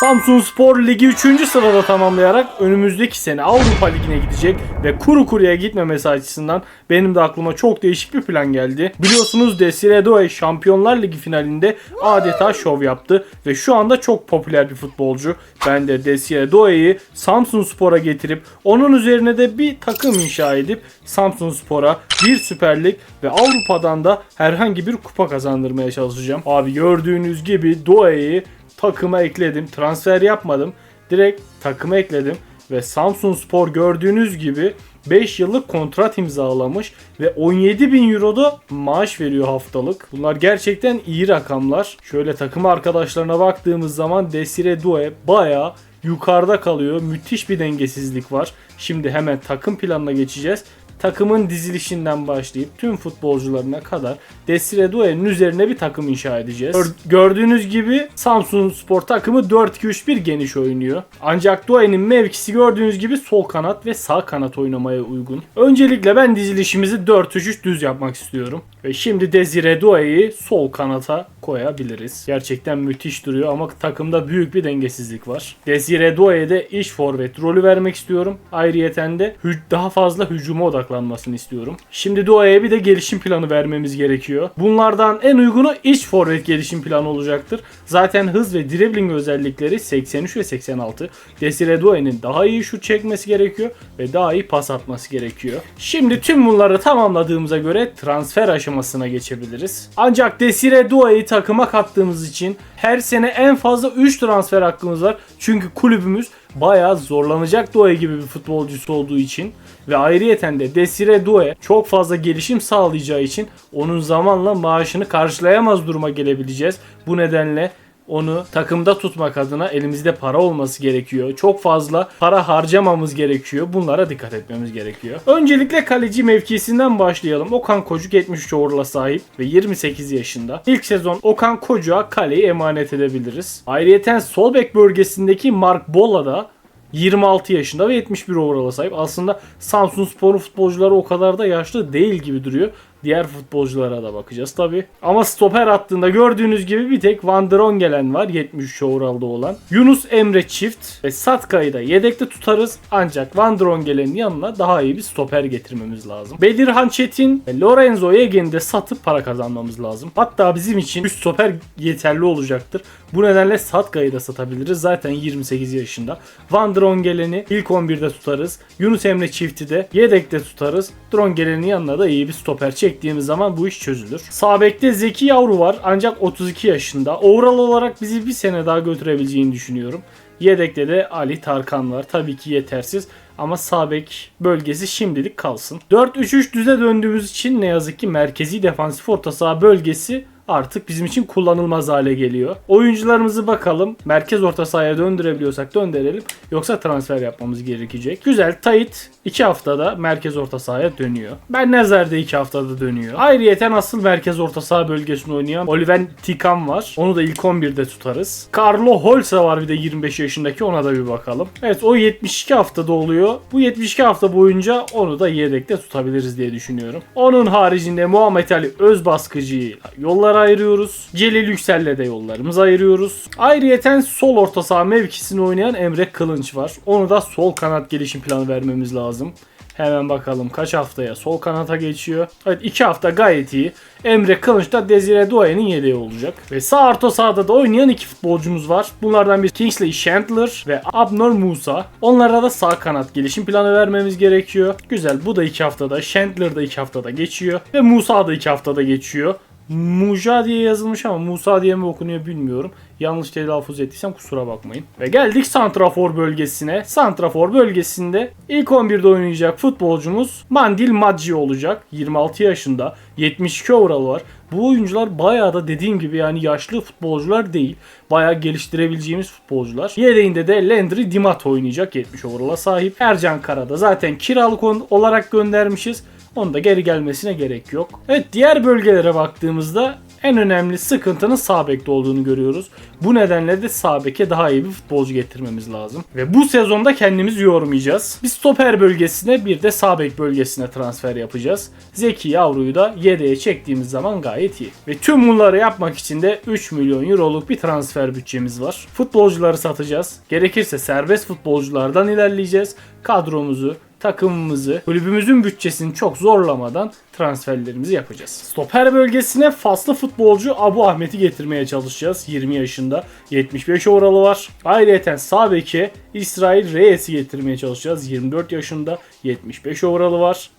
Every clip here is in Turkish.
Samsun Spor Ligi 3. sırada tamamlayarak önümüzdeki sene Avrupa Ligi'ne gidecek ve kuru kuruya gitmemesi açısından benim de aklıma çok değişik bir plan geldi. Biliyorsunuz Desire Doué Şampiyonlar Ligi finalinde adeta şov yaptı ve şu anda çok popüler bir futbolcu. Ben de Desire Doué'yi Samsun Spor'a getirip onun üzerine de bir takım inşa edip Samsun Spor'a bir Süper Lig ve Avrupa'dan da herhangi bir kupa kazandırmaya çalışacağım. Abi gördüğünüz gibi Doué'yi takıma ekledim. Transfer yapmadım. Direkt takıma ekledim. Ve Samsun Spor gördüğünüz gibi 5 yıllık kontrat imzalamış ve 17 bin euro da maaş veriyor haftalık. Bunlar gerçekten iyi rakamlar. Şöyle takım arkadaşlarına baktığımız zaman Desire Doué bayağı yukarıda kalıyor. Müthiş bir dengesizlik var. Şimdi hemen takım planına geçeceğiz takımın dizilişinden başlayıp tüm futbolcularına kadar Desire Doué'nin üzerine bir takım inşa edeceğiz. Gör- gördüğünüz gibi Samsun Spor takımı 4-2-3-1 geniş oynuyor. Ancak Doué'nin mevkisi gördüğünüz gibi sol kanat ve sağ kanat oynamaya uygun. Öncelikle ben dizilişimizi 4-3-3 düz yapmak istiyorum. Ve şimdi Desire Doué'yi sol kanata koyabiliriz. Gerçekten müthiş duruyor ama takımda büyük bir dengesizlik var. Desire Doué'ye de iş forvet rolü vermek istiyorum. Ayrıyeten de daha fazla hücuma odaklanmasını istiyorum. Şimdi Doué'ye bir de gelişim planı vermemiz gerekiyor. Bunlardan en uygunu iç forvet gelişim planı olacaktır. Zaten hız ve dribbling özellikleri 83 ve 86. Desire Doué'nin daha iyi şut çekmesi gerekiyor ve daha iyi pas atması gerekiyor. Şimdi tüm bunları tamamladığımıza göre transfer aşamasına geçebiliriz. Ancak Desire Doué'yi takıma kattığımız için her sene en fazla 3 transfer hakkımız var. Çünkü kulübümüz bayağı zorlanacak Doué gibi bir futbolcusu olduğu için ve ayrıyeten de Desire Doué çok fazla gelişim sağlayacağı için onun zamanla maaşını karşılayamaz duruma gelebileceğiz. Bu nedenle onu takımda tutmak adına elimizde para olması gerekiyor. Çok fazla para harcamamız gerekiyor. Bunlara dikkat etmemiz gerekiyor. Öncelikle kaleci mevkisinden başlayalım. Okan Kocuk 73 overall'a sahip ve 28 yaşında. İlk sezon Okan Kocuk'a kaleyi emanet edebiliriz. Ayrıyeten sol bek bölgesindeki Mark Bolla da 26 yaşında ve 71 overall'a sahip. Aslında Samsun Spor'un futbolcuları o kadar da yaşlı değil gibi duruyor. Diğer futbolculara da bakacağız tabi. Ama stoper attığında gördüğünüz gibi bir tek Van der gelen var 73 overall'da olan. Yunus Emre çift ve Satka'yı da yedekte tutarız. Ancak Van der gelenin yanına daha iyi bir stoper getirmemiz lazım. Bedirhan Çetin ve Lorenzo Yegen'i de satıp para kazanmamız lazım. Hatta bizim için 3 stoper yeterli olacaktır. Bu nedenle Satka'yı da satabiliriz. Zaten 28 yaşında. Van der Ongelen'i ilk 11'de tutarız. Yunus Emre çifti de yedekte tutarız. Drongelen'in yanına da iyi bir stoper çektiğimiz zaman bu iş çözülür. Sağ bekte Zeki Yavru var ancak 32 yaşında. Overall olarak bizi bir sene daha götürebileceğini düşünüyorum. Yedekte de Ali Tarkan var. Tabii ki yetersiz ama sağ bek bölgesi şimdilik kalsın. 4-3-3 düze döndüğümüz için ne yazık ki merkezi defansif orta saha bölgesi artık bizim için kullanılmaz hale geliyor. Oyuncularımızı bakalım. Merkez orta sahaya döndürebiliyorsak döndürelim. Yoksa transfer yapmamız gerekecek. Güzel. Tayit 2 haftada merkez orta sahaya dönüyor. Ben Nezer de 2 haftada dönüyor. Ayrıyeten asıl merkez orta saha bölgesinde oynayan Oliver Tikan var. Onu da ilk 11'de tutarız. Carlo Holsa var bir de 25 yaşındaki ona da bir bakalım. Evet o 72 haftada oluyor. Bu 72 hafta boyunca onu da yedekte tutabiliriz diye düşünüyorum. Onun haricinde Muhammed Ali Özbaskıcı'yı yollara ayırıyoruz. Celil Yüksel'le de yollarımızı ayırıyoruz. Ayrıyeten sol orta saha mevkisini oynayan Emre Kılınç var. Onu da sol kanat gelişim planı vermemiz lazım. Hemen bakalım kaç haftaya sol kanata geçiyor. Evet 2 hafta gayet iyi. Emre Kılınç da Desire Doué'nin yedeği olacak. Ve sağ orta sahada da oynayan iki futbolcumuz var. Bunlardan biri Kingsley Chandler ve Abnor Musa. Onlara da sağ kanat gelişim planı vermemiz gerekiyor. Güzel bu da 2 haftada. Chandler da 2 haftada geçiyor. Ve Musa da 2 haftada geçiyor. Muja diye yazılmış ama Musa diye mi okunuyor bilmiyorum. Yanlış telaffuz ettiysem kusura bakmayın. Ve geldik Santrafor bölgesine. Santrafor bölgesinde ilk 11'de oynayacak futbolcumuz Mandil Maggi olacak. 26 yaşında. 72 overall var. Bu oyuncular bayağı da dediğim gibi yani yaşlı futbolcular değil. Bayağı geliştirebileceğimiz futbolcular. Yedeğinde de Landry Dimat oynayacak 70 overall'a sahip. Ercan Karada zaten kiralık olarak göndermişiz. Onun da geri gelmesine gerek yok. Evet diğer bölgelere baktığımızda En önemli sıkıntının sağ bekte olduğunu görüyoruz. Bu nedenle de sağ beke daha iyi bir futbolcu getirmemiz lazım. Ve bu sezonda kendimizi yormayacağız. Bir stoper bölgesine bir de sağ bek bölgesine transfer yapacağız. Zeki Yavru'yu da yedeğe çektiğimiz zaman gayet iyi. Ve tüm bunları yapmak için de 3 milyon euroluk bir transfer bütçemiz var. Futbolcuları satacağız. Gerekirse serbest futbolculardan ilerleyeceğiz. Kadromuzu, takımımızı, kulübümüzün bütçesini çok zorlamadan transferlerimizi yapacağız. Stoper bölgesine faslı futbolcu Abu Ahmet'i getirmeye çalışacağız. 20 yaşında 75 oralı var. Ayrıca sağ beke İsrail Reyes'i getirmeye çalışacağız. 24 yaşında 75 oralı var.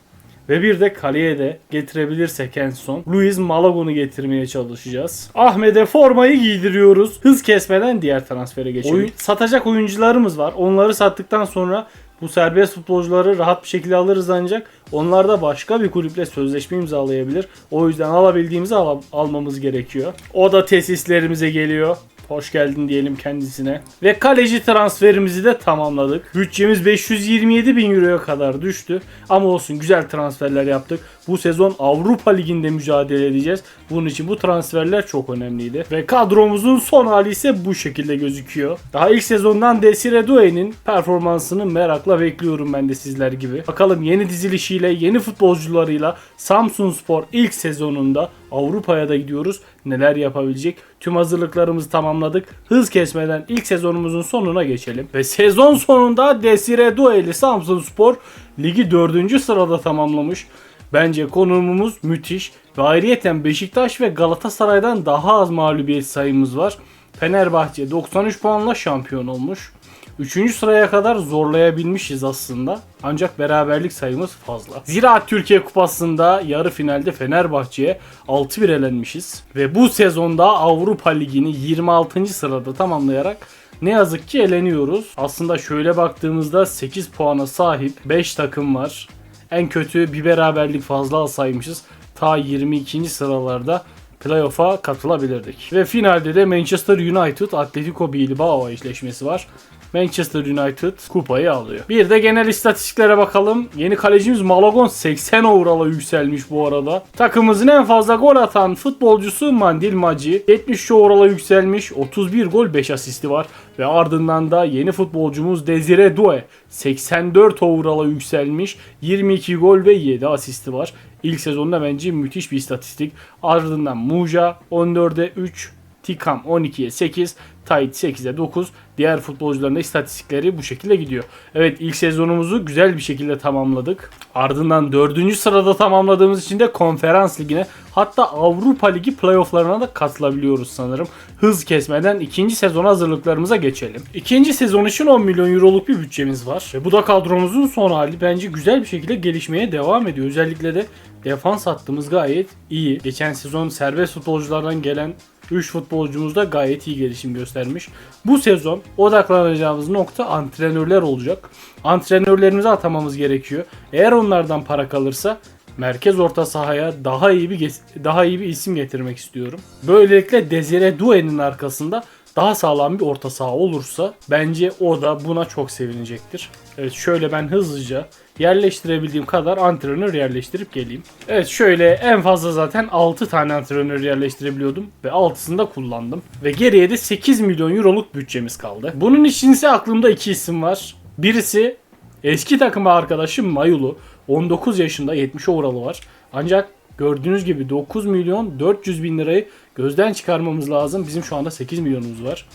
Ve bir de kaleye de getirebilirsek en son Luis Malagon'u getirmeye çalışacağız. Ahmet'e formayı giydiriyoruz. Hız kesmeden diğer transfere geçelim. Oyun, satacak oyuncularımız var. Onları sattıktan sonra bu serbest futbolcuları rahat bir şekilde alırız ancak onlar da başka bir kulüple sözleşme imzalayabilir. O yüzden alabildiğimizi al- almamız gerekiyor. O da tesislerimize geliyor. Hoş geldin diyelim kendisine. Ve kaleci transferimizi de tamamladık. Bütçemiz 527 bin euroya kadar düştü. Ama olsun güzel transferler yaptık. Bu sezon Avrupa Ligi'nde mücadele edeceğiz. Bunun için bu transferler çok önemliydi. Ve kadromuzun son hali ise bu şekilde gözüküyor. Daha ilk sezondan Desire Doué'nin performansını merakla bekliyorum ben de sizler gibi. Bakalım yeni dizilişiyle, yeni futbolcularıyla Samsun Spor ilk sezonunda Avrupa'ya da gidiyoruz. Neler yapabilecek? Tüm hazırlıklarımızı tamamladık. Hız kesmeden ilk sezonumuzun sonuna geçelim. Ve sezon sonunda Desire Doué'li Samsun Spor ligi 4. sırada tamamlamış. Bence konumumuz müthiş. Ve ayrıyeten Beşiktaş ve Galatasaray'dan daha az mağlubiyet sayımız var. Fenerbahçe 93 puanla şampiyon olmuş. 3. sıraya kadar zorlayabilmişiz aslında. Ancak beraberlik sayımız fazla. Zira Türkiye Kupası'nda yarı finalde Fenerbahçe'ye 6-1 elenmişiz. Ve bu sezonda Avrupa Ligi'ni 26. sırada tamamlayarak ne yazık ki eleniyoruz. Aslında şöyle baktığımızda 8 puana sahip 5 takım var. En kötü bir beraberlik fazla alsaymışız. Ta 22. sıralarda playoff'a katılabilirdik. Ve finalde de Manchester United Atletico Bilbao eşleşmesi var. Manchester United kupayı alıyor. Bir de genel istatistiklere bakalım. Yeni kalecimiz Malagon 80 overall'a yükselmiş bu arada. Takımımızın en fazla gol atan futbolcusu Mandil Maci. 70 overall'a yükselmiş. 31 gol 5 asisti var. Ve ardından da yeni futbolcumuz Desire Doué 84 overall'a yükselmiş. 22 gol ve 7 asisti var. İlk sezonda bence müthiş bir istatistik. Ardından Muja 14'e 3, Tikam 12'ye 8, Tayt 8'e 9. Diğer futbolcuların da istatistikleri bu şekilde gidiyor. Evet ilk sezonumuzu güzel bir şekilde tamamladık. Ardından 4. sırada tamamladığımız için de konferans ligine hatta Avrupa Ligi playofflarına da katılabiliyoruz sanırım. Hız kesmeden ikinci sezon hazırlıklarımıza geçelim. İkinci sezon için 10 milyon euroluk bir bütçemiz var. Ve bu da kadromuzun son hali. Bence güzel bir şekilde gelişmeye devam ediyor. Özellikle de defans hattımız gayet iyi. Geçen sezon serbest futbolculardan gelen 3 futbolcumuz da gayet iyi gelişim göstermiş. Bu sezon odaklanacağımız nokta antrenörler olacak. Antrenörlerimizi atamamız gerekiyor. Eğer onlardan para kalırsa merkez orta sahaya daha iyi bir daha iyi bir isim getirmek istiyorum. Böylelikle Desire Doué'nin arkasında daha sağlam bir orta saha olursa bence o da buna çok sevinecektir. Evet şöyle ben hızlıca yerleştirebildiğim kadar antrenör yerleştirip geleyim. Evet şöyle en fazla zaten 6 tane antrenör yerleştirebiliyordum ve 6'sını da kullandım. Ve geriye de 8 milyon euroluk bütçemiz kaldı. Bunun için ise aklımda iki isim var. Birisi eski takım arkadaşım Mayulu. 19 yaşında 70 oralı var. Ancak gördüğünüz gibi 9 milyon 400 bin lirayı gözden çıkarmamız lazım. Bizim şu anda 8 milyonumuz var.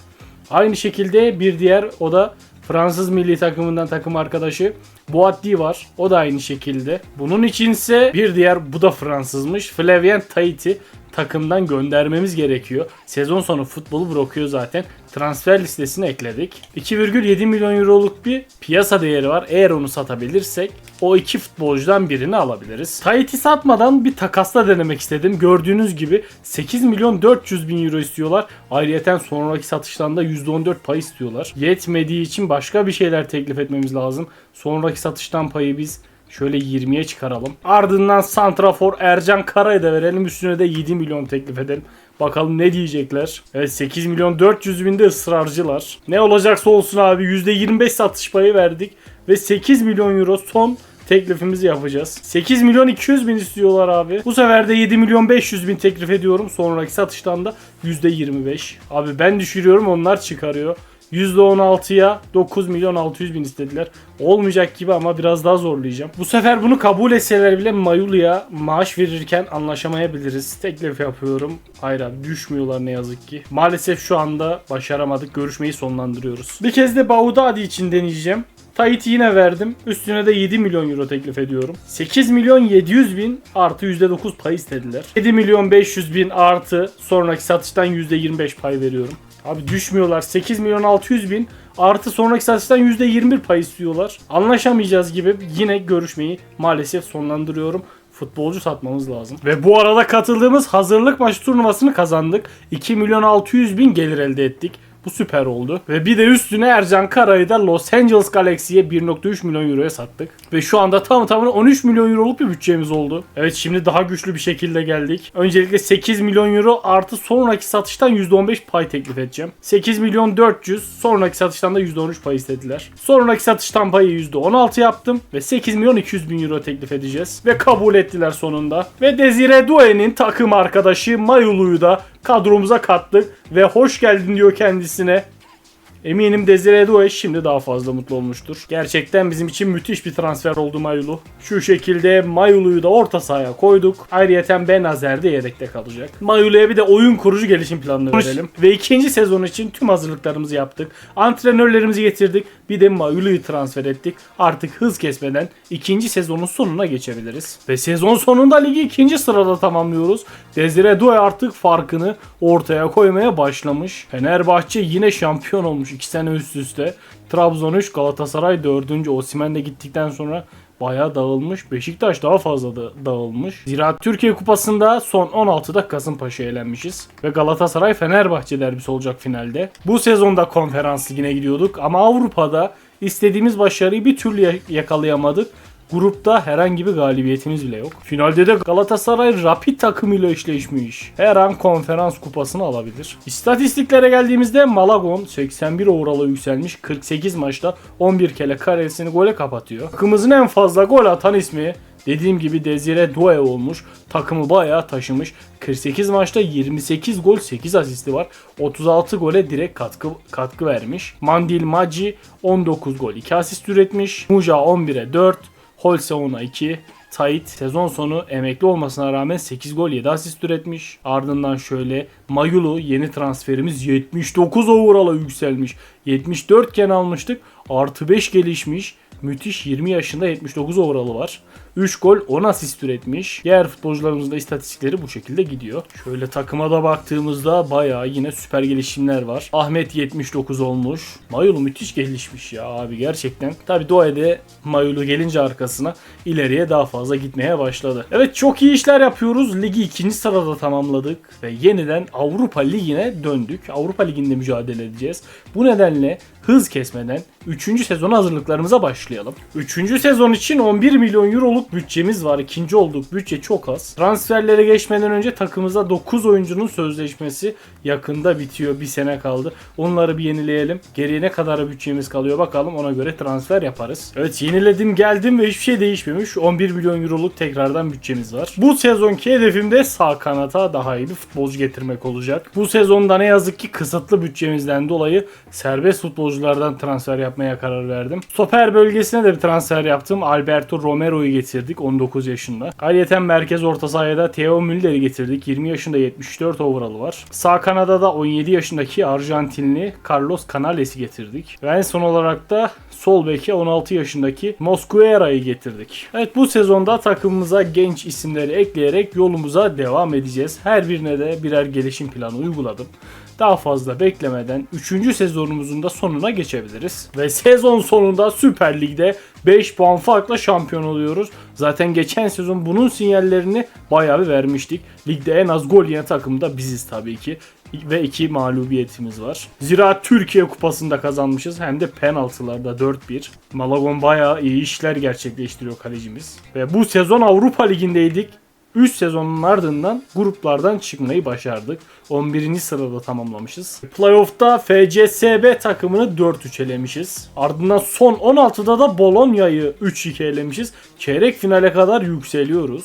Aynı şekilde bir diğer o da Fransız milli takımından takım arkadaşı Boatti var. O da aynı şekilde. Bunun içinse bir diğer bu da Fransızmış. Flavien Tahiti takımdan göndermemiz gerekiyor. Sezon sonu futbolu bırakıyor zaten. Transfer listesine ekledik. 2,7 milyon euroluk bir piyasa değeri var. Eğer onu satabilirsek o iki futbolcudan birini alabiliriz. Tahiti satmadan bir takasla denemek istedim. Gördüğünüz gibi 8 milyon 400 bin euro istiyorlar. Ayrıyeten sonraki satıştan da %14 pay istiyorlar. Yetmediği için başka bir şeyler teklif etmemiz lazım. Sonraki satıştan payı biz Şöyle 20'ye çıkaralım. Ardından Santrafor Ercan Kara'yı da verelim. Üstüne de 7 milyon teklif edelim. Bakalım ne diyecekler. Evet 8 milyon 400 binde ısrarcılar. Ne olacaksa olsun abi %25 satış payı verdik. Ve 8 milyon euro son teklifimizi yapacağız. 8 milyon 200 bin istiyorlar abi. Bu sefer de 7 milyon 500 bin teklif ediyorum. Sonraki satıştan da %25. Abi ben düşürüyorum onlar çıkarıyor. %16'ya 9 milyon 600 bin istediler. Olmayacak gibi ama biraz daha zorlayacağım. Bu sefer bunu kabul etseler bile Mayulu'ya maaş verirken anlaşamayabiliriz. Teklif yapıyorum. Hayır düşmüyorlar ne yazık ki. Maalesef şu anda başaramadık. Görüşmeyi sonlandırıyoruz. Bir kez de Baudadi için deneyeceğim. Tahiti yine verdim. Üstüne de 7 milyon euro teklif ediyorum. 8 milyon 700 bin artı %9 pay istediler. 7 milyon 500 bin artı sonraki satıştan %25 pay veriyorum. Abi düşmüyorlar. 8 milyon 600 bin artı sonraki satıştan %21 pay istiyorlar. Anlaşamayacağız gibi yine görüşmeyi maalesef sonlandırıyorum futbolcu satmamız lazım. Ve bu arada katıldığımız hazırlık maçı turnuvasını kazandık. 2 milyon 600 bin gelir elde ettik. Bu süper oldu. Ve bir de üstüne Ercan Kara'yı da Los Angeles Galaxy'ye 1.3 milyon euroya sattık. Ve şu anda tam tamına 13 milyon euroluk bir bütçemiz oldu. Evet şimdi daha güçlü bir şekilde geldik. Öncelikle 8 milyon euro artı sonraki satıştan %15 pay teklif edeceğim. 8 milyon 400 sonraki satıştan da %13 pay istediler. Sonraki satıştan payı %16 yaptım ve 8 milyon 200 bin euro teklif edeceğiz. Ve kabul ettiler sonunda. Ve Desire Doue'nin takım arkadaşı Mayulu'yu da kadromuza kattık ve hoş geldin diyor kendisine. Eminim Desire Doué şimdi daha fazla mutlu olmuştur. Gerçekten bizim için müthiş bir transfer oldu Mayulu. Şu şekilde Mayulu'yu da orta sahaya koyduk. Ayrıyeten Benazer de yedekte kalacak. Mayulu'ya bir de oyun kurucu gelişim planını verelim. Ve ikinci sezon için tüm hazırlıklarımızı yaptık. Antrenörlerimizi getirdik. Bir de Mayulu'yu transfer ettik. Artık hız kesmeden ikinci sezonun sonuna geçebiliriz. Ve sezon sonunda ligi ikinci sırada tamamlıyoruz. Desire Doué artık farkını ortaya koymaya başlamış. Fenerbahçe yine şampiyon olmuş 2 sene üst üste. Trabzon 3, Galatasaray 4. Osimhen de gittikten sonra bayağı dağılmış. Beşiktaş daha fazla da dağılmış. Zira Türkiye Kupası'nda son 16'da Kasımpaşa'ya elenmişiz. Ve Galatasaray Fenerbahçe derbisi olacak finalde. Bu sezonda konferans ligine gidiyorduk ama Avrupa'da istediğimiz başarıyı bir türlü ya- yakalayamadık. Grupta herhangi bir galibiyetimiz bile yok. Finalde de Galatasaray Rapid takımıyla eşleşmiş. Her an konferans kupasını alabilir. İstatistiklere geldiğimizde Malagon 81 overall'a yükselmiş. 48 maçta 11 kere karesini gole kapatıyor. Takımımızın en fazla gol atan ismi Dediğim gibi Desire Doué olmuş. Takımı bayağı taşımış. 48 maçta 28 gol 8 asisti var. 36 gole direkt katkı katkı vermiş. Mandil Maggi 19 gol 2 asist üretmiş. Muja 11'e 4. Holse 10'a 2. Tait sezon sonu emekli olmasına rağmen 8 gol 7 asist üretmiş. Ardından şöyle Mayulu yeni transferimiz 79 overall'a yükselmiş. 74 iken almıştık. Artı 5 gelişmiş. Müthiş 20 yaşında 79 overall'ı var. 3 gol 10 asist üretmiş. Diğer futbolcularımızın da istatistikleri bu şekilde gidiyor. Şöyle takıma da baktığımızda bayağı yine süper gelişimler var. Ahmet 79 olmuş. Mayulu müthiş gelişmiş ya abi gerçekten. Tabi Doğe'de Mayulu gelince arkasına ileriye daha fazla gitmeye başladı. Evet çok iyi işler yapıyoruz. Ligi ikinci sırada tamamladık ve yeniden Avrupa Ligi'ne döndük. Avrupa Ligi'nde mücadele edeceğiz. Bu nedenle hız kesmeden 3. sezon hazırlıklarımıza başlayalım. 3. sezon için 11 milyon euroluk bütçemiz var. İkinci olduk. Bütçe çok az. Transferlere geçmeden önce takımımızda 9 oyuncunun sözleşmesi yakında bitiyor. Bir sene kaldı. Onları bir yenileyelim. Geriye ne kadar bütçemiz kalıyor bakalım. Ona göre transfer yaparız. Evet yeniledim geldim ve hiçbir şey değişmemiş. 11 milyon euroluk tekrardan bütçemiz var. Bu sezonki hedefim de sağ kanata daha iyi bir futbolcu getirmek olacak. Bu sezonda ne yazık ki kısıtlı bütçemizden dolayı serbest futbolculardan transfer yapmaya karar verdim. Stoper bölgesine de bir transfer yaptım. Alberto Romero'yu getirdik 19 yaşında. Ayrıca merkez orta sahaya Theo Müller'i getirdik. 20 yaşında 74 overall'ı var. Sağ kanada da 17 yaşındaki Arjantinli Carlos Canales'i getirdik. Ve en son olarak da sol beke 16 yaşındaki Mosquera'yı getirdik. Evet bu sezonda takımımıza genç isimleri ekleyerek yolumuza devam edeceğiz. Her birine de birer gelişim planı uyguladım. Daha fazla beklemeden 3. sezonumuzun da sonuna geçebiliriz. Ve sezon sonunda Süper Lig'de 5 puan farkla şampiyon oluyoruz. Zaten geçen sezon bunun sinyallerini bayağı bir vermiştik. Ligde en az gol yiyen takım da biziz tabii ki ve 2 mağlubiyetimiz var. Zira Türkiye Kupası'nda kazanmışız hem de penaltılarda 4-1. Malagon bayağı iyi işler gerçekleştiriyor kalecimiz. Ve bu sezon Avrupa Ligi'ndeydik 3 sezonun ardından gruplardan çıkmayı başardık. 11. sırada tamamlamışız. Playoff'ta FCSB takımını 4-3 elemişiz. Ardından son 16'da da Bologna'yı 3-2 elemişiz. Çeyrek finale kadar yükseliyoruz.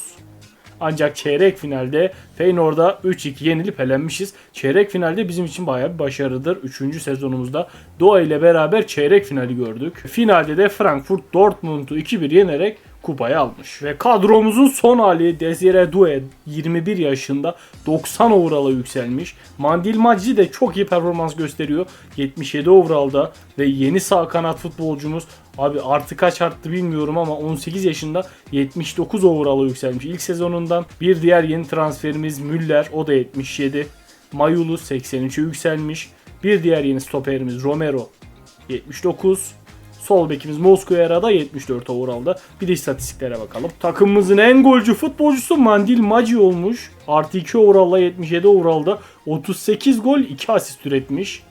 Ancak çeyrek finalde Feyenoord'a 3-2 yenilip elenmişiz. Çeyrek finalde bizim için bayağı bir başarıdır. 3. sezonumuzda Doğa ile beraber çeyrek finali gördük. Finalde de Frankfurt Dortmund'u 2-1 yenerek kupayı almış. Ve kadromuzun son hali Desire Doué 21 yaşında 90 overall'a yükselmiş. Mandil Macci de çok iyi performans gösteriyor. 77 overall'da ve yeni sağ kanat futbolcumuz Abi artı kaç arttı bilmiyorum ama 18 yaşında 79 overall'a yükselmiş ilk sezonundan. Bir diğer yeni transferimiz Müller o da 77. Mayulu 83'e yükselmiş. Bir diğer yeni stoperimiz Romero 79. Sol bekimiz Mosquera da 74 overall'da. Bir de istatistiklere bakalım. Takımımızın en golcü futbolcusu Mandil Maci olmuş. Artı 2 overall'la 77 overall'da 38 gol 2 asist üretmiş.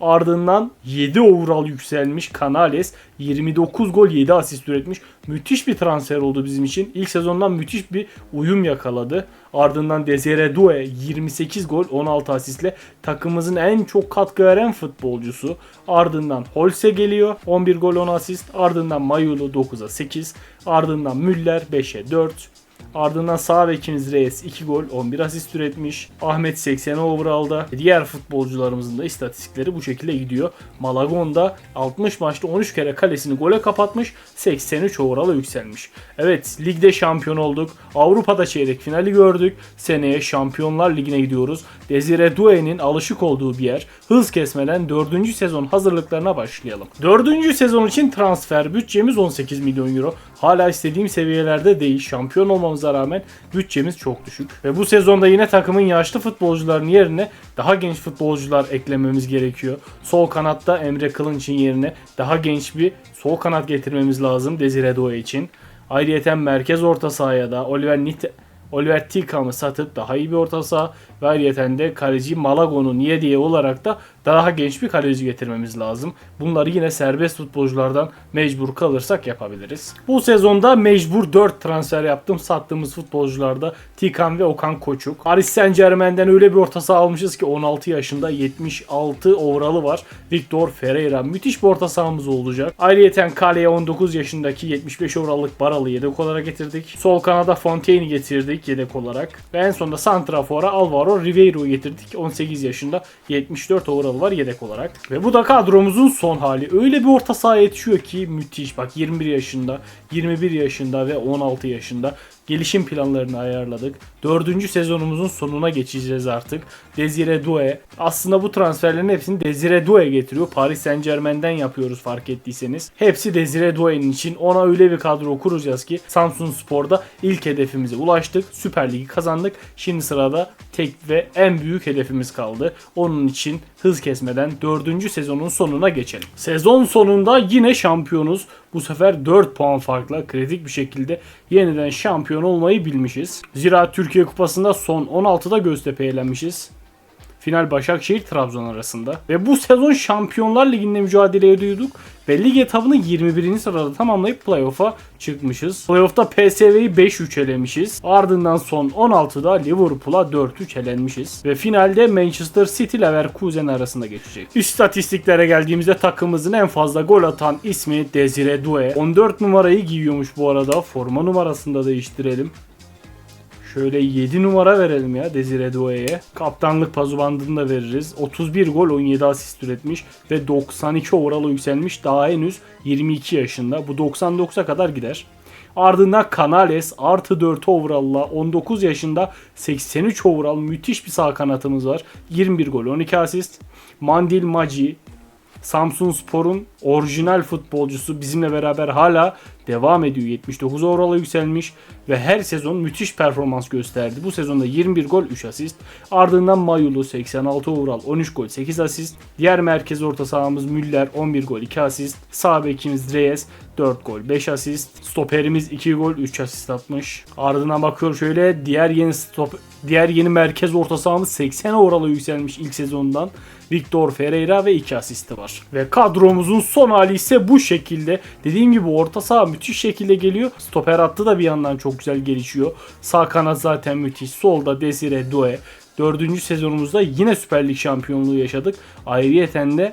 Ardından 7 overall yükselmiş Canales 29 gol 7 asist üretmiş. Müthiş bir transfer oldu bizim için. İlk sezondan müthiş bir uyum yakaladı. Ardından Desire Doué 28 gol 16 asistle takımımızın en çok katkı veren futbolcusu. Ardından Holse geliyor 11 gol 10 asist. Ardından Mayulu 9'a 8. Ardından Müller 5'e 4. Ardından sağ bekimiz Reyes 2 gol 11 asist üretmiş. Ahmet 80 overall'da. Diğer futbolcularımızın da istatistikleri bu şekilde gidiyor. Malagon da 60 maçta 13 kere kalesini gole kapatmış. 83 overall'a yükselmiş. Evet ligde şampiyon olduk. Avrupa'da çeyrek finali gördük. Seneye Şampiyonlar Ligi'ne gidiyoruz. Desire Doué'nin alışık olduğu bir yer. Hız kesmeden 4. sezon hazırlıklarına başlayalım. 4. sezon için transfer bütçemiz 18 milyon euro. Hala istediğim seviyelerde değil. Şampiyon olmamıza rağmen bütçemiz çok düşük. Ve bu sezonda yine takımın yaşlı futbolcuların yerine daha genç futbolcular eklememiz gerekiyor. Sol kanatta Emre Kılınç'ın yerine daha genç bir sol kanat getirmemiz lazım Desire Doué için. Ayrıyeten merkez orta sahaya da Oliver Nite Oliver Tikam'ı satıp daha iyi bir orta saha ve ayrıyeten de kaleci Malagon'u niye diye olarak da daha genç bir kaleci getirmemiz lazım. Bunları yine serbest futbolculardan mecbur kalırsak yapabiliriz. Bu sezonda mecbur 4 transfer yaptım. Sattığımız futbolcularda Tikan ve Okan Koçuk. Paris Saint Germain'den öyle bir orta saha almışız ki 16 yaşında 76 overall'ı var. Victor Ferreira. Müthiş bir orta sahamız olacak. Ayrıyeten kaleye 19 yaşındaki 75 overall'lık Baralı yedek olarak getirdik. Sol kanada Fontaine'i getirdik yedek olarak. Ve en sonunda Santrafor'a Alvaro Ribeiro'yu getirdik. 18 yaşında 74 overall var yedek olarak. Ve bu da kadromuzun son hali. Öyle bir orta saha yetişiyor ki müthiş. Bak 21 yaşında, 21 yaşında ve 16 yaşında gelişim planlarını ayarladık. Dördüncü sezonumuzun sonuna geçeceğiz artık. Desire Doué. Aslında bu transferlerin hepsini Desire Doué getiriyor. Paris Saint Germain'den yapıyoruz fark ettiyseniz. Hepsi Desire Doué'nin için. Ona öyle bir kadro kuracağız ki Samsun Spor'da ilk hedefimize ulaştık. Süper Ligi kazandık. Şimdi sırada tek ve en büyük hedefimiz kaldı. Onun için hız kesmeden dördüncü sezonun sonuna geçelim. Sezon sonunda yine şampiyonuz. Bu sefer 4 puan farkla kritik bir şekilde yeniden şampiyon olmayı bilmişiz. Zira Türkiye Kupası'nda son 16'da Göztepe'ye elenmişiz. Final Başakşehir Trabzon arasında. Ve bu sezon Şampiyonlar Ligi'nde mücadele ediyorduk. Ve lig etabını 21. sırada tamamlayıp playoff'a çıkmışız. Playoff'ta PSV'yi 5-3 elemişiz. Ardından son 16'da Liverpool'a 4-3 elenmişiz. Ve finalde Manchester City Leverkusen arasında geçecek. İstatistiklere geldiğimizde takımımızın en fazla gol atan ismi Desire Doué. 14 numarayı giyiyormuş bu arada. Forma numarasını da değiştirelim. Şöyle 7 numara verelim ya Desire Doué'ye. Kaptanlık pazu bandını da veririz. 31 gol 17 asist üretmiş ve 92 overall'a yükselmiş. Daha henüz 22 yaşında. Bu 99'a kadar gider. Ardından Canales artı 4 overall'la 19 yaşında 83 overall müthiş bir sağ kanatımız var. 21 gol 12 asist. Mandil Maci Samsun Spor'un orijinal futbolcusu bizimle beraber hala devam ediyor. 79 overall'a yükselmiş ve her sezon müthiş performans gösterdi. Bu sezonda 21 gol 3 asist. Ardından Mayulu 86 overall 13 gol 8 asist. Diğer merkez orta sahamız Müller 11 gol 2 asist. Sağ bekimiz Reyes 4 gol 5 asist. Stoperimiz 2 gol 3 asist atmış. Ardından bakıyorum şöyle diğer yeni stop diğer yeni merkez orta sahamız 80 overall'a yükselmiş ilk sezondan. Victor Ferreira ve 2 asisti var. Ve kadromuzun son hali ise bu şekilde. Dediğim gibi orta saha müthiş şekilde geliyor. Stoper hattı da bir yandan çok güzel gelişiyor. Sağ kanat zaten müthiş. Solda Desire Doué. Dördüncü sezonumuzda yine Süper Lig şampiyonluğu yaşadık. Ayrıyeten de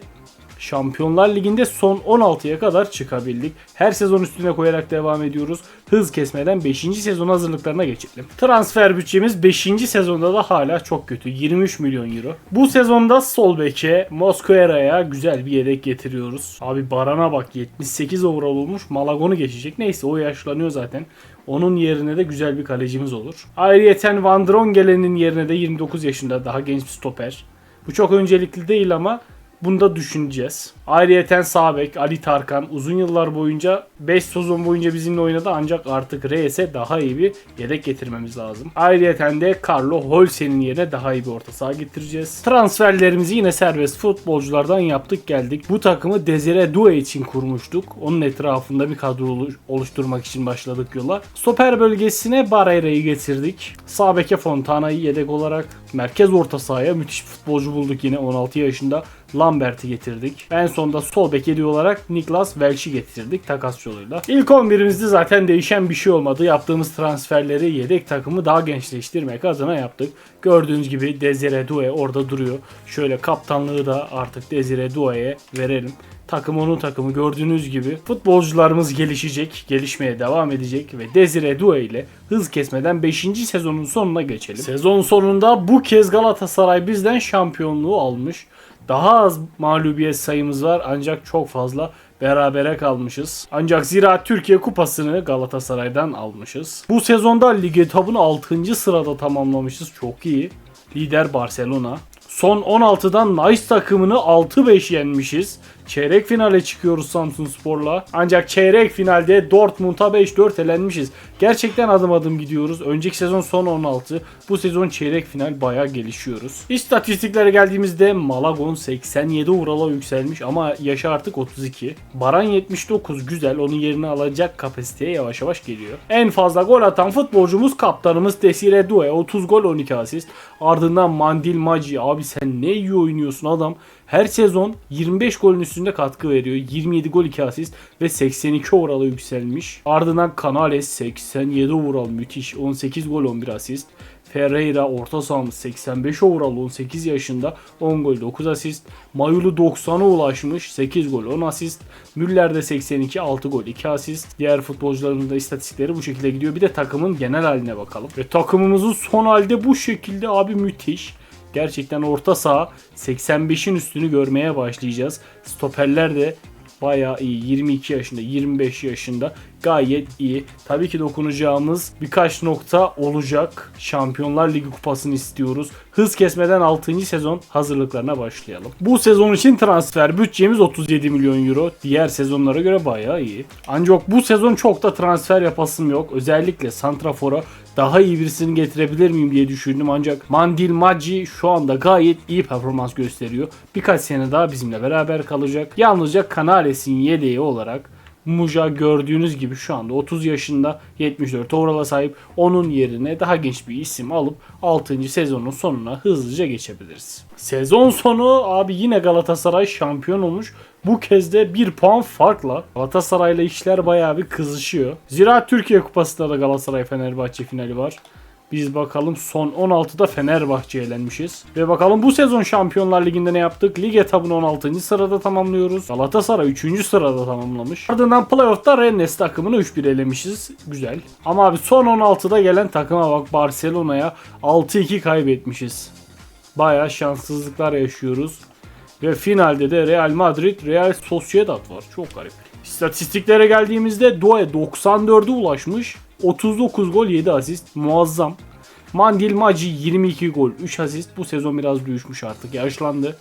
Şampiyonlar Ligi'nde son 16'ya kadar çıkabildik. Her sezon üstüne koyarak devam ediyoruz. Hız kesmeden 5. sezon hazırlıklarına geçelim. Transfer bütçemiz 5. sezonda da hala çok kötü. 23 milyon euro. Bu sezonda sol beke Mosquera'ya güzel bir yedek getiriyoruz. Abi Baran'a bak 78 overall olmuş. Malagon'u geçecek. Neyse o yaşlanıyor zaten. Onun yerine de güzel bir kalecimiz olur. Ayrıyeten Van Drongelen'in yerine de 29 yaşında daha genç bir stoper. Bu çok öncelikli değil ama bunu da düşüneceğiz. Ayrıyeten sağ bek Ali Tarkan uzun yıllar boyunca 5 sezon boyunca bizimle oynadı ancak artık Reis'e daha iyi bir yedek getirmemiz lazım. Ayrıyeten de Carlo Holse'nin yerine daha iyi bir orta saha getireceğiz. Transferlerimizi yine serbest futbolculardan yaptık geldik. Bu takımı Desire Doué için kurmuştuk. Onun etrafında bir kadro olu- oluşturmak için başladık yola. Stoper bölgesine Barreira'yı getirdik. Sağ beke Fontana'yı yedek olarak merkez orta sahaya müthiş bir futbolcu bulduk yine 16 yaşında. Lambert'i getirdik. En sonunda sol bek yedi olarak Niklas Welch'i getirdik takas yoluyla. İlk 11'imizde zaten değişen bir şey olmadı. Yaptığımız transferleri yedek takımı daha gençleştirmek adına yaptık. Gördüğünüz gibi Desire Doué orada duruyor. Şöyle kaptanlığı da artık Desire Doué'ye verelim. Takım onun takımı gördüğünüz gibi futbolcularımız gelişecek, gelişmeye devam edecek ve Desire Doué ile hız kesmeden 5. sezonun sonuna geçelim. Sezon sonunda bu kez Galatasaray bizden şampiyonluğu almış. Daha az mağlubiyet sayımız var ancak çok fazla berabere kalmışız. Ancak Zira Türkiye Kupası'nı Galatasaray'dan almışız. Bu sezonda lig etabını 6. sırada tamamlamışız. Çok iyi. Lider Barcelona. Son 16'dan Nice takımını 6-5 yenmişiz. Çeyrek finale çıkıyoruz Samsun Spor'la. Ancak çeyrek finalde Dortmund'a 5-4 elenmişiz. Gerçekten adım adım gidiyoruz. Önceki sezon son 16. Bu sezon çeyrek final bayağı gelişiyoruz. İstatistiklere geldiğimizde Malagon 87 Ural'a yükselmiş ama yaşı artık 32. Baran 79 güzel. Onun yerini alacak kapasiteye yavaş yavaş geliyor. En fazla gol atan futbolcumuz kaptanımız Desire Doué. 30 gol 12 asist. Ardından Mandil Maci. Abi sen ne iyi oynuyorsun adam. Her sezon 25 golün üstünde katkı veriyor. 27 gol 2 asist ve 82 overall'a yükselmiş. Ardından Canales 87 overall müthiş. 18 gol 11 asist. Ferreira orta sahamız 85 overall 18 yaşında 10 gol 9 asist. Mayulu 90'a ulaşmış 8 gol 10 asist. Müller de 82 6 gol 2 asist. Diğer futbolcularımızın da istatistikleri bu şekilde gidiyor. Bir de takımın genel haline bakalım. Ve takımımızın son halde bu şekilde abi müthiş. Gerçekten orta saha 85'in üstünü görmeye başlayacağız. Stoperler de bayağı iyi. 22 yaşında, 25 yaşında gayet iyi. Tabii ki dokunacağımız birkaç nokta olacak. Şampiyonlar Ligi kupasını istiyoruz. Hız kesmeden 6. sezon hazırlıklarına başlayalım. Bu sezon için transfer bütçemiz 37 milyon euro. Diğer sezonlara göre bayağı iyi. Ancak bu sezon çok da transfer yapasım yok. Özellikle Santrafor'a daha iyi birisini getirebilir miyim diye düşündüm ancak Mandil Maggi şu anda gayet iyi performans gösteriyor. Birkaç sene daha bizimle beraber kalacak. Yalnızca Canales'in yedeği olarak Muja gördüğünüz gibi şu anda 30 yaşında 74 overall'a sahip. Onun yerine daha genç bir isim alıp 6. sezonun sonuna hızlıca geçebiliriz. Sezon sonu abi yine Galatasaray şampiyon olmuş. Bu kez de bir puan farkla Galatasaray'la işler bayağı bir kızışıyor. Zira Türkiye Kupası'nda da Galatasaray Fenerbahçe finali var. Biz bakalım son 16'da Fenerbahçe'ye elenmişiz. Ve bakalım bu sezon Şampiyonlar Ligi'nde ne yaptık? Lig etabını 16. sırada tamamlıyoruz. Galatasaray 3. sırada tamamlamış. Ardından playoff'ta Rennes takımını 3-1 elemişiz. Güzel. Ama abi son 16'da gelen takıma bak Barcelona'ya 6-2 kaybetmişiz. Baya şanssızlıklar yaşıyoruz. Ve finalde de Real Madrid, Real Sociedad var. Çok garip. İstatistiklere geldiğimizde Doué 94'e ulaşmış. 39 gol 7 asist. Muazzam. Mandil Maci 22 gol 3 asist. Bu sezon biraz düşmüş artık. Yaşlandı.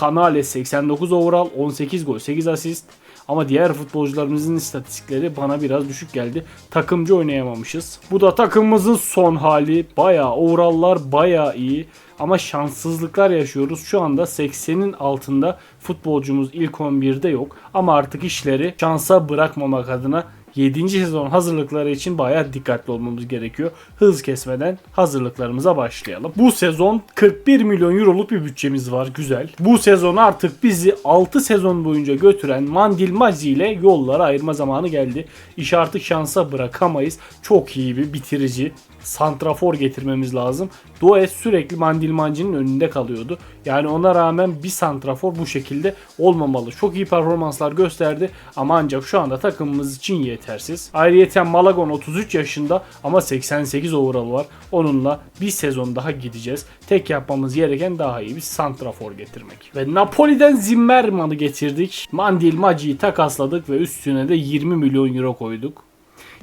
Canales 89 overall 18 gol 8 asist. Ama diğer futbolcularımızın istatistikleri bana biraz düşük geldi. Takımcı oynayamamışız. Bu da takımımızın son hali. Bayağı overall'lar bayağı iyi. Ama şanssızlıklar yaşıyoruz. Şu anda 80'in altında futbolcumuz ilk 11'de yok. Ama artık işleri şansa bırakmamak adına 7. sezon hazırlıkları için bayağı dikkatli olmamız gerekiyor. Hız kesmeden hazırlıklarımıza başlayalım. Bu sezon 41 milyon euroluk bir bütçemiz var. Güzel. Bu sezon artık bizi 6 sezon boyunca götüren Mandil Mazi ile yollara ayırma zamanı geldi. İş artık şansa bırakamayız. Çok iyi bir bitirici santrafor getirmemiz lazım. Doe sürekli Mandilmancı'nın önünde kalıyordu. Yani ona rağmen bir santrafor bu şekilde olmamalı. Çok iyi performanslar gösterdi ama ancak şu anda takımımız için yetersiz. Ayrıyeten Malagon 33 yaşında ama 88 overall var. Onunla bir sezon daha gideceğiz. Tek yapmamız gereken daha iyi bir santrafor getirmek. Ve Napoli'den Zimmerman'ı getirdik. Mandil Maci'yi takasladık ve üstüne de 20 milyon euro koyduk.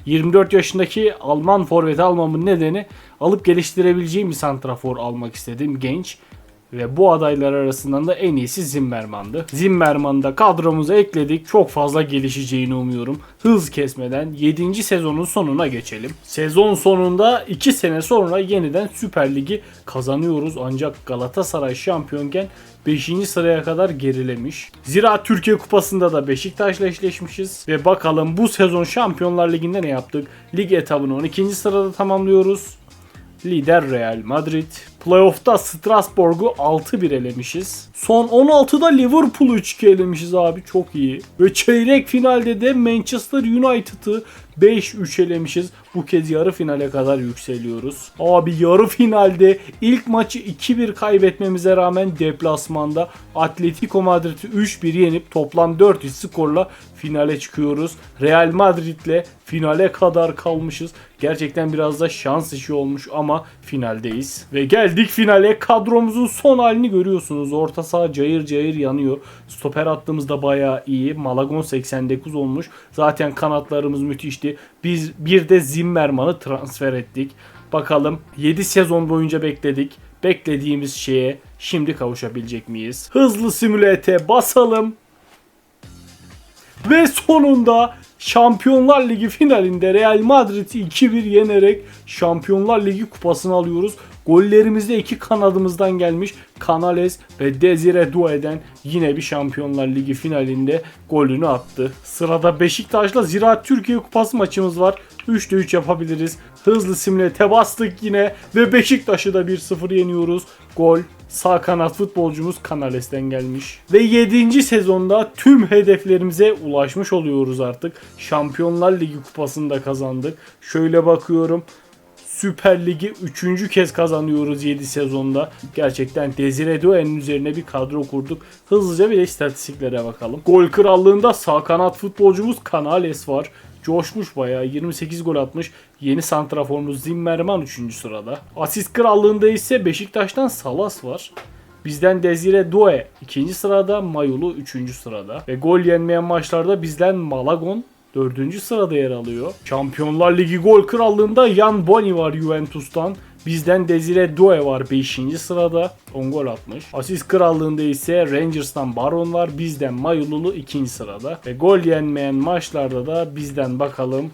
24 yaşındaki Alman forveti almamın nedeni alıp geliştirebileceğim bir santrafor almak istedim genç. Ve bu adaylar arasından da en iyisi Zimmerman'dı. Zimmerman'ı da kadromuza ekledik. Çok fazla gelişeceğini umuyorum. Hız kesmeden 7. sezonun sonuna geçelim. Sezon sonunda 2 sene sonra yeniden Süper Ligi kazanıyoruz. Ancak Galatasaray şampiyonken 5. sıraya kadar gerilemiş. Zira Türkiye Kupası'nda da Beşiktaş'la eşleşmişiz. Ve bakalım bu sezon Şampiyonlar Ligi'nde ne yaptık? Lig etabını 12. sırada tamamlıyoruz. Lider Real Madrid. Playoff'ta Strasbourg'u 6-1 elemişiz. Son 16'da Liverpool'u 3-2 elemişiz abi çok iyi. Ve çeyrek finalde de Manchester United'ı 5-3 elemişiz. Bu kez yarı finale kadar yükseliyoruz. Abi yarı finalde ilk maçı 2-1 kaybetmemize rağmen deplasmanda Atletico Madrid'i 3-1 yenip toplam 4 skorla finale çıkıyoruz. Real Madrid'le finale kadar kalmışız. Gerçekten biraz da şans işi olmuş ama finaldeyiz. Ve geldik finale. Kadromuzun son halini görüyorsunuz. Orta saha cayır cayır yanıyor. Stoper attığımızda da bayağı iyi. Malagon 89 olmuş. Zaten kanatlarımız müthişti. Biz bir de Zimmerman'ı transfer ettik. Bakalım 7 sezon boyunca bekledik. Beklediğimiz şeye şimdi kavuşabilecek miyiz? Hızlı simülete basalım. Ve sonunda Şampiyonlar Ligi finalinde Real Madrid'i 2-1 yenerek Şampiyonlar Ligi kupasını alıyoruz. Gollerimiz de iki kanadımızdan gelmiş. Canales ve Desire Doue'den yine bir Şampiyonlar Ligi finalinde golünü attı. Sırada Beşiktaş'la Ziraat Türkiye Kupası maçımız var. 3'te 3 yapabiliriz. Hızlı simlete bastık yine ve Beşiktaş'ı da 1-0 yeniyoruz. Gol sağ kanat futbolcumuz Canales'ten gelmiş. Ve 7. sezonda tüm hedeflerimize ulaşmış oluyoruz artık. Şampiyonlar Ligi kupasını da kazandık. Şöyle bakıyorum. Süper Ligi 3. kez kazanıyoruz 7 sezonda. Gerçekten Desire Doue'nin üzerine bir kadro kurduk. Hızlıca bir de istatistiklere bakalım. Gol krallığında sağ kanat futbolcumuz Canales var. Coşmuş bayağı 28 gol atmış. Yeni santraforumuz Zimmerman 3. sırada. Asist krallığında ise Beşiktaş'tan Salas var. Bizden Desire Doué 2. sırada, Mayulu 3. sırada. Ve gol yenmeyen maçlarda bizden Malagon 4. sırada yer alıyor. Şampiyonlar Ligi gol krallığında Jan Boni var Juventus'tan. Bizden Desire Doué var 5. sırada. 10 gol atmış. Asist krallığında ise Rangers'tan Baron var. Bizden Mayululu 2. sırada. Ve gol yenmeyen maçlarda da bizden bakalım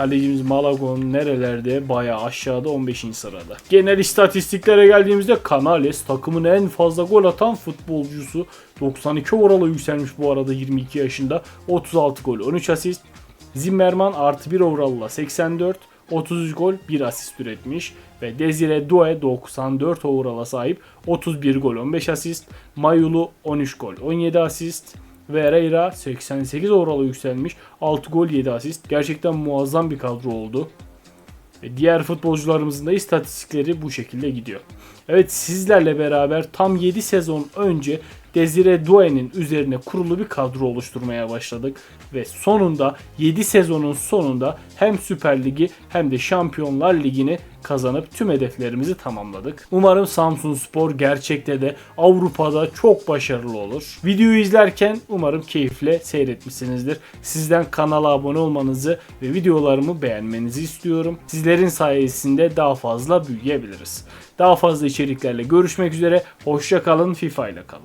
Kalecimiz Malagon nerelerde? Bayağı aşağıda 15. sırada. Genel istatistiklere geldiğimizde Canales takımın en fazla gol atan futbolcusu. 92 orala yükselmiş bu arada 22 yaşında. 36 gol 13 asist. Zimmerman artı 1 overall'la 84. 33 gol 1 asist üretmiş ve Desire Doué 94 overall'a sahip 31 gol 15 asist. Mayulu 13 gol 17 asist. Vereira 88 overall'a yükselmiş. 6 gol 7 asist. Gerçekten muazzam bir kadro oldu. Ve diğer futbolcularımızın da istatistikleri bu şekilde gidiyor. Evet sizlerle beraber tam 7 sezon önce Desire Doué'nin üzerine kurulu bir kadro oluşturmaya başladık. Ve sonunda 7 sezonun sonunda hem Süper Ligi hem de Şampiyonlar Ligi'ni kazanıp tüm hedeflerimizi tamamladık. Umarım Samsun Spor gerçekte de Avrupa'da çok başarılı olur. Videoyu izlerken umarım keyifle seyretmişsinizdir. Sizden kanala abone olmanızı ve videolarımı beğenmenizi istiyorum. Sizlerin sayesinde daha fazla büyüyebiliriz. Daha fazla içeriklerle görüşmek üzere. Hoşça kalın, FIFA ile kalın.